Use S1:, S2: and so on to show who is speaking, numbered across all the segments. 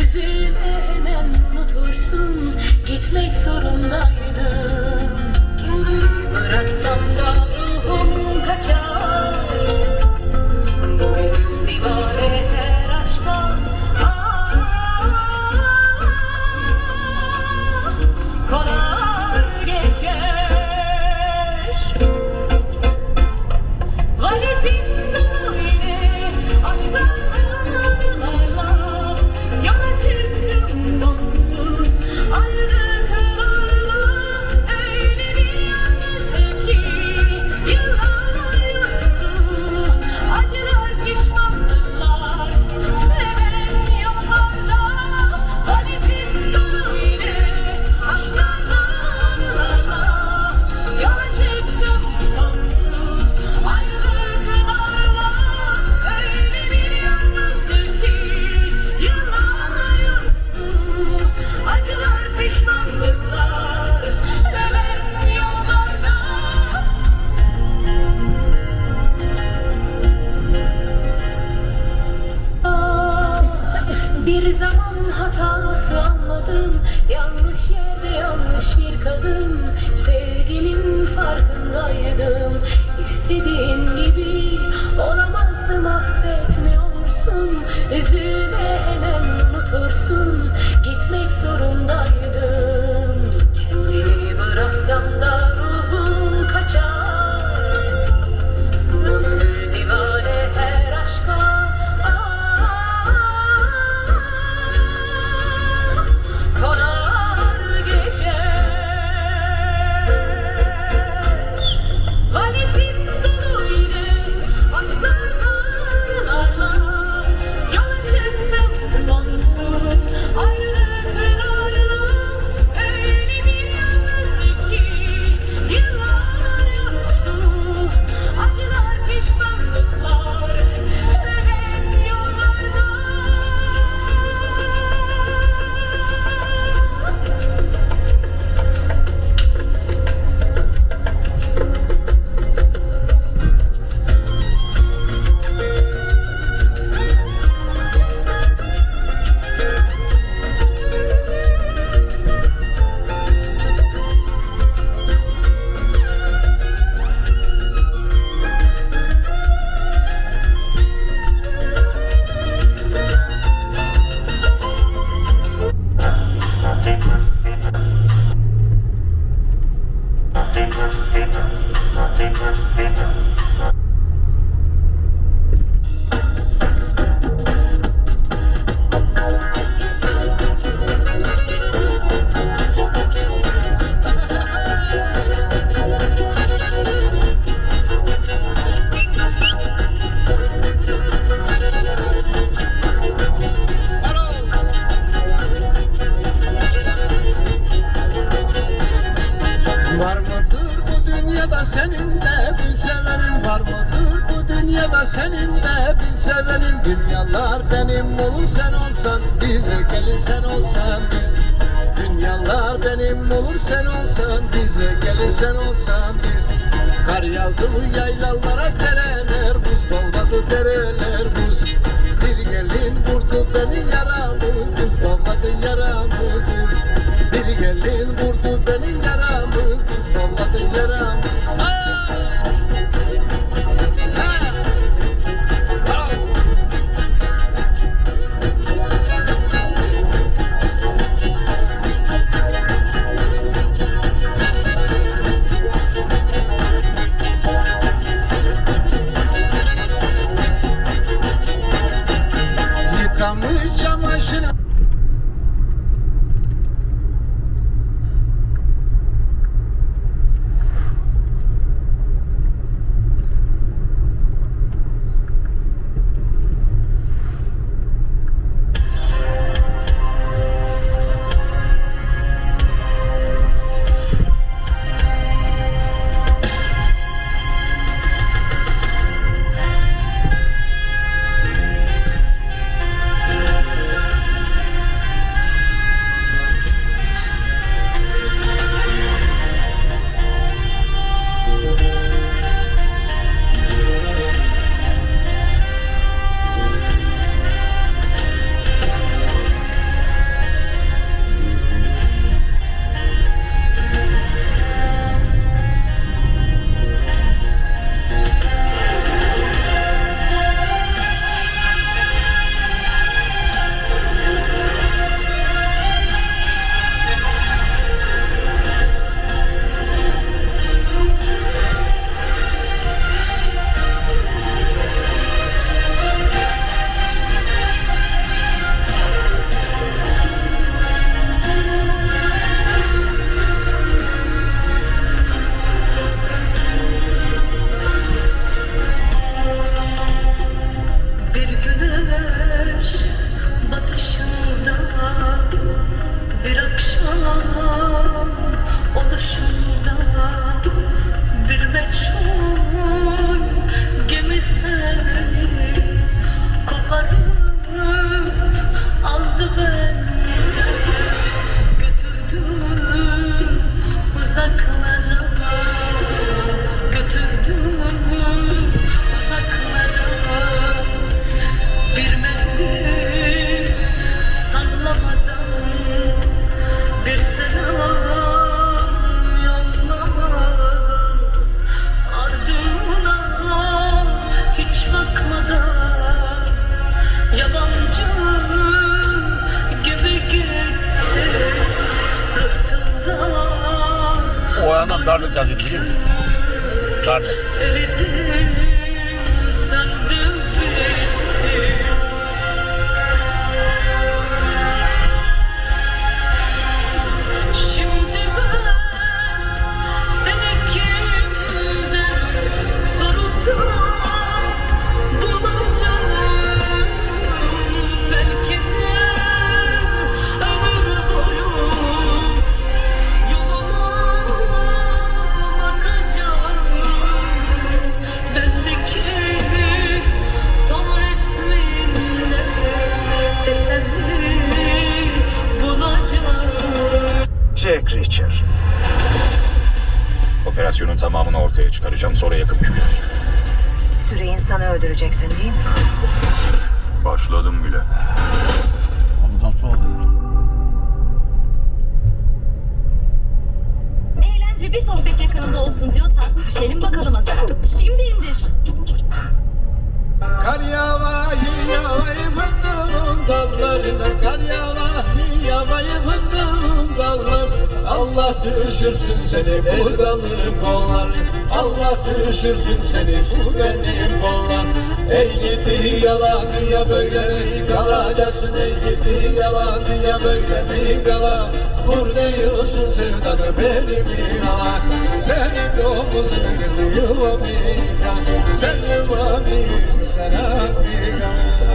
S1: Üzülme hemen unutursun. Gitmek zorundaydım
S2: Thank you. senin be bir sevenin Dünyalar benim olur sen olsan bize gelin sen olsan biz Dünyalar benim olur sen olsan bize gelin sen olsan biz Kar yağdı bu yaylalara dereler buz Boldadı dereler buz Bir gelin vurdu beni
S1: yara tamamını ortaya çıkaracağım sonra yakıp uçuracağım.
S3: Süre insanı öldüreceksin değil mi?
S1: Başladım bile.
S4: Ondan sonra oluyor.
S5: Eğlence bir sohbet yakınında olsun diyorsan düşelim bakalım azara. Şimdi indir.
S2: Kar yağayı fındığın dallarına Kar yağayı yağayı fındığın dallarına Allah düşürsün seni bu dallı kollar. Allah düşürsün seni bu benim kollar. Ey gidi yalan ya böyle kalacaksın Ey gidi yalan ya böyle mi kala. Vur diyorsun sevdanı beni mi ala Senin domuzun kızı yuvamı Sen yuvamı yıka Kar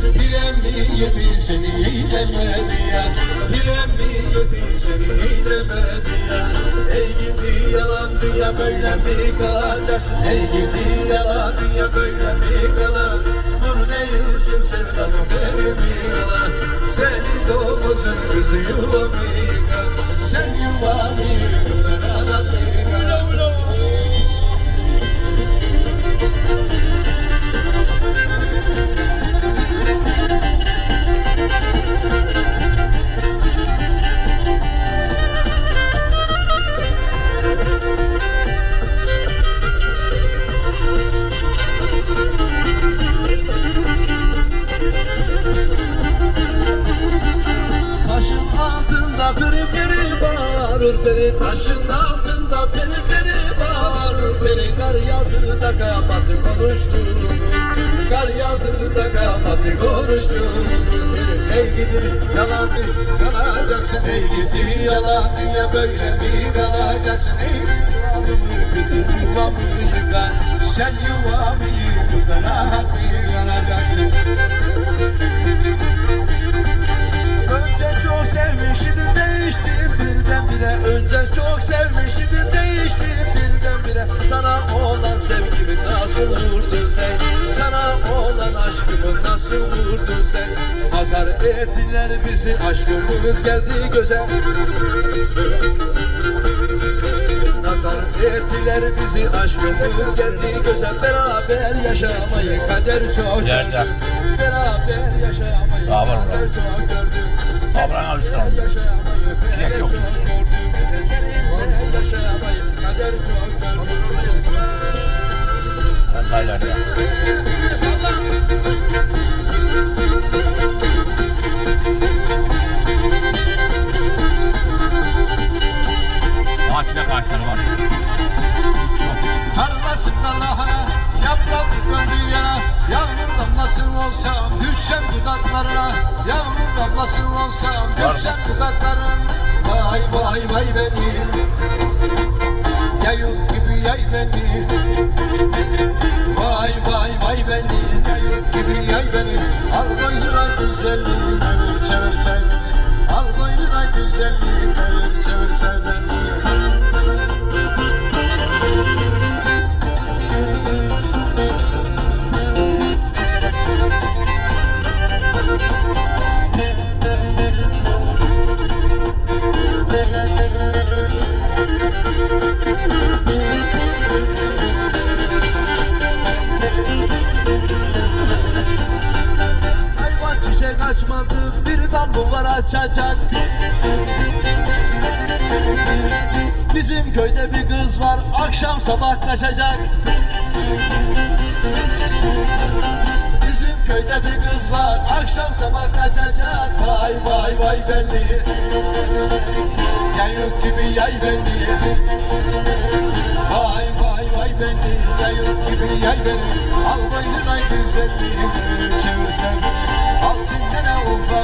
S2: Pirem mi yedi seni eylemedi ya. Pirem mi yedi seni ya. Ey gidi yalan dünya böyle mi kalacaksın Ey gidi yalan dünya böyle mi kalır? Dur değilsin Seni domuzun kızı yuvamı yıkar Sen yuvamı yıkar peri Taşın altında peri peri bağırır peri Kar yağdı da kapattı konuştuğumuz Kar yağdı da konuştuğumuz yeri Ey gidi yalan kalacaksın Ey gidi. Yalan ya böyle mi kalacaksın Ey bizi yuvamı yıkar Sen yuvamı yıkar rahat bir kalacaksın Azar ettiler bizi aşkımız geldi göze Nazar ettiler bizi aşkımız geldi göze Beraber yaşamayı kader çok
S4: Yerde.
S2: gördü Beraber yaşamayı
S4: Daha var mı?
S2: kader çok gördü
S4: Sabran alıştıralım. Çilek yok. Vallahi ya. Ağaçta kaçları var.
S2: Tarlasında lahana Yaprak döndü yana Yağmur damlası olsam Düşsem dudaklarına Yağmur damlası olsam Düşsem dudaklarına Vay vay vay benim Yayık gibi yay beni Vay vay vay beni gibi yay beni. Al boynuna güzelliğini Çevir çevirsen
S6: sallılar açacak Bizim köyde bir kız var akşam sabah kaçacak.
S2: Bizim köyde bir kız var akşam sabah kaçacak. Vay vay vay beni Yayık gibi yay beni Vay vay vay beni Yayık gibi yay beni Al boynuna güzelliğini Çevir Al sinden Avrupa